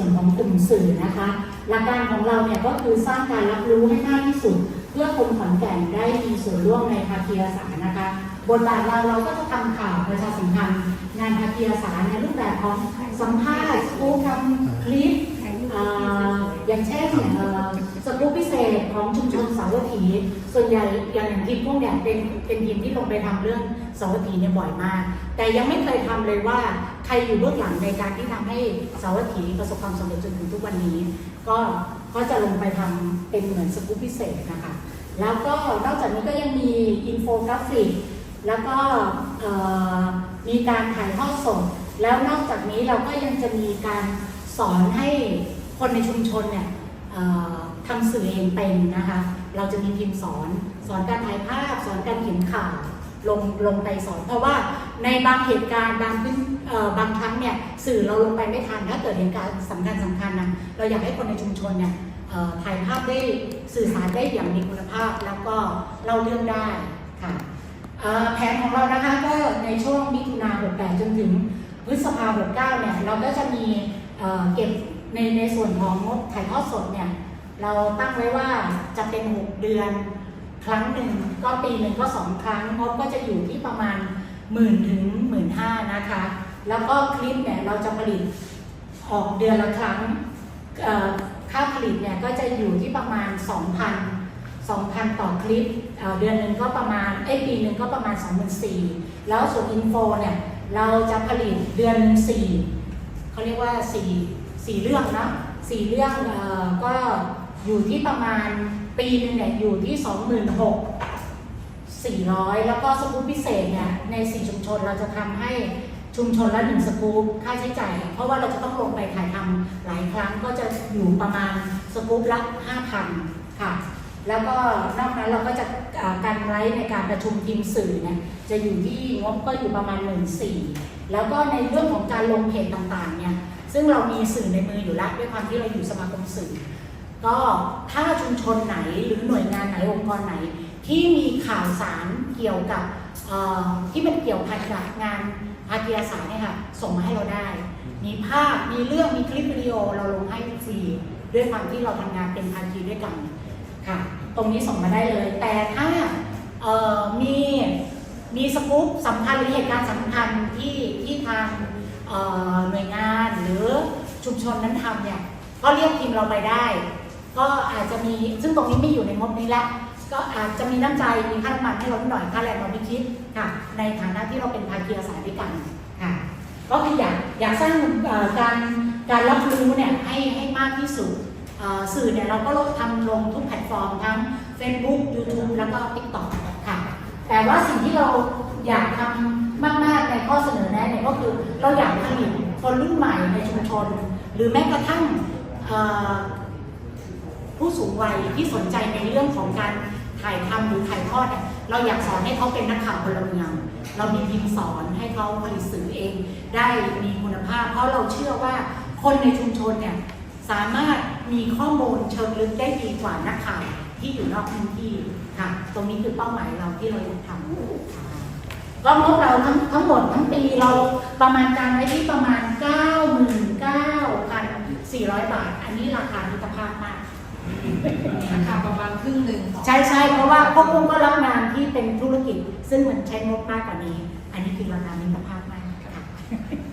ส่วนของกลุ่มสื่อนะคะหลักการของเราเนี่ยก็คือสร้างการรับรู้ให้มากที่สุด เพื่อคนขอนแก่นได้มีส่วนร่วมในภาคีอาสานะคะบทบาทเราเราก็จะทำข่าวประชาสัมพันธ์งานภาคีอาสาในรูปแบบของสัมภาษณ์สกู๊ปทำคลิป ของชุมชนสาวัตถี ส่วนใหญ่อย่างอย่างทีมพวกเนี่ยเป็นเป็นทีมที่ลงไปทำเรื่องสาวัตถีเนี่ยบ่อยมาก แต่ยังไม่เคยทำเลยว่าใครอยู่เบื้องหลังในการที่ทำให้สาวัตถีประสบความสำเร็จจนถึงทุกวันนี้ ก็ก็จะลงไปทำเป็นเหมือนสกู๊ปพิเศษนะคะแล้วก็นอกจากนี้ก็ยังมีอินโฟกราฟิกแล้วก็มีการถ่ายทอดสดแล้วนอกจากนี้เราก็ยังจะมีการสอนให้คนในชุมชนเนี่ย ทำสื่อเองเป็นนะคะ เราจะมีทีมสอน สอนการถ่ายภาพ สอนการเขียนข่าว ลงลงไปสอน เพราะว่าในบางเหตุการณ์บางพื้นบางครั้งเนี่ยสื่อเราลงไปไม่ทันถ้าเกิดเหตุการณ์สำคัญสำคัญนะเราอยากให้คนในชุมชนเนี่ยถ่ายภาพได้สื่อสารได้อย่างมีคุณภาพ แล้วก็เล่าเรื่องได้ค่ะแผนของเรานะคะก็ในช่วงมิถุนา68จนถึงพฤษภา69เนี่ยเราก็จะมีเอ่อเก็บ ในในส่วนของงบถ่ายทอดสดเนี่ย เราตั้งไว้ว่าจะเป็น 6 เดือน ครั้งหนึ่งก็ปีหนึ่งก็2ครั้งงบก็จะอยู่ที่ประมาณหมื่นถึงหมื่นห้านะคะ แล้วก็คลิปเนี่ยเราจะผลิตออกเดือนละครั้งค่าผลิตเนี่ยก็จะอยู่ที่ประมาณ 2,000 2,000 ต่อคลิปเเดือนหนึ่งก็ประมาณ เอ้ปีหนึ่งก็ประมาณ 2,400 แล้วส่วนอินโฟเนี่ย เราจะผลิตเดือนหนึ่งสี่เขาเรียกว่าสี่ สี่เรื่องเนะสี่เรื่องเอ่อก็อยู่ที่ประมาณปีนึงเนี่ยอยู่ที่26,000 400แล้วก็สกู๊ปพิเศษเนี่ยในสี่ชุมชนเราจะทำให้ชุมชนละหนึ่งสกู๊ปค่าใช้จ่าย เพราะว่าเราจะต้องลงไปถ่ายทำหลายครั้งก็จะอยู่ประมาณสกู๊ปละ5,000ค่ะแล้วก็นอกนั้นเราก็จะการไลฟ์ในการประชุมทีมสื่อเนี่ยจะอยู่ที่งบก็อยู่ประมาณหมื่นสี่แล้วก็ในเรื่องของการลงเพจต่างๆเนี่ย ซึ่งเรามีสื่อในมืออยู่แล้วด้วยความที่เราอยู่สมาคมสื่อ ก็ถ้าชุมชนไหนหรือหน่วยงานไหนองค์กรไหน ที่มีข่าวสารเกี่ยวกับที่เป็นเกี่ยวพันกับงานอาเกียสารเนี่ยค่ะส่งมาให้เราได้ มีภาพมีเรื่องมีคลิปวิดีโอเราลงให้ฟรีด้วยความที่เราทำงานเป็นพันทีด้วยกันค่ะ ตรงนี้ส่งมาได้เลย แต่ถ้ามีมีสกู๊ปสำคัญหรือเหตุการณ์สำคัญที่ที่ทางหน่วยงาน ชนนั้นทำเนี่ย ก็เรียกทีมเราไปได้ ก็อาจจะมีซึ่งตรงนี้ไม่อยู่ในงบนี้ละก็อาจจะมีน้ำใจมีค่าน้ำมันให้เราหน่อยค่าแรงเราไม่คิดค่ะ ในฐานะที่เราเป็นภาคีอาสาด้วยกันค่ะก็คืออยากอยากสร้างการการรับรู้เนี่ยให้ให้มากที่สุดสื่อเนี่ยเราก็ลดทำลงทุกแพลตฟอร์มทั้ง Facebook YouTube แล้วก็ TikTok ค่ะ แต่ว่าสิ่งที่เราอยากทำมาก ๆ ในข้อเสนอแนะเนี่ยก็คือเราอยากผลิต คนรุ่นใหม่ในชุมชน หรือแม้กระทั่งผู้สูงวัยที่สนใจในเรื่องของการถ่ายทำหรือถ่ายทอดเนี่ยเราอยากสอนให้เขาเป็นนักข่าวพลเมือง เรามีทีมสอนให้เขาผลิตสื่อเอง ได้มีคุณภาพ เพราะเราเชื่อว่าคนในชุมชนเนี่ยสามารถมีข้อมูลเชิงลึกได้ดีกว่านักข่าวที่อยู่นอกพื้นที่ค่ะ ตรงนี้คือเป้าหมายเราที่เราอยากทำค่ะ ก็งบเราทั้งทั้งหมดทั้งปีเราประมาณการไว้ที่ประมาณ 99,400 บาท อันนี้ราคามิตรภาพมากราคาประมาณครึ่งหนึ่งของใช่ใช่เพราะว่าพวกกุ้งก็รับงานที่เป็นธุรกิจ ซึ่งมันใช้งบมากกว่านี้ อันนี้คือราคามิตรภาพมากค่ะ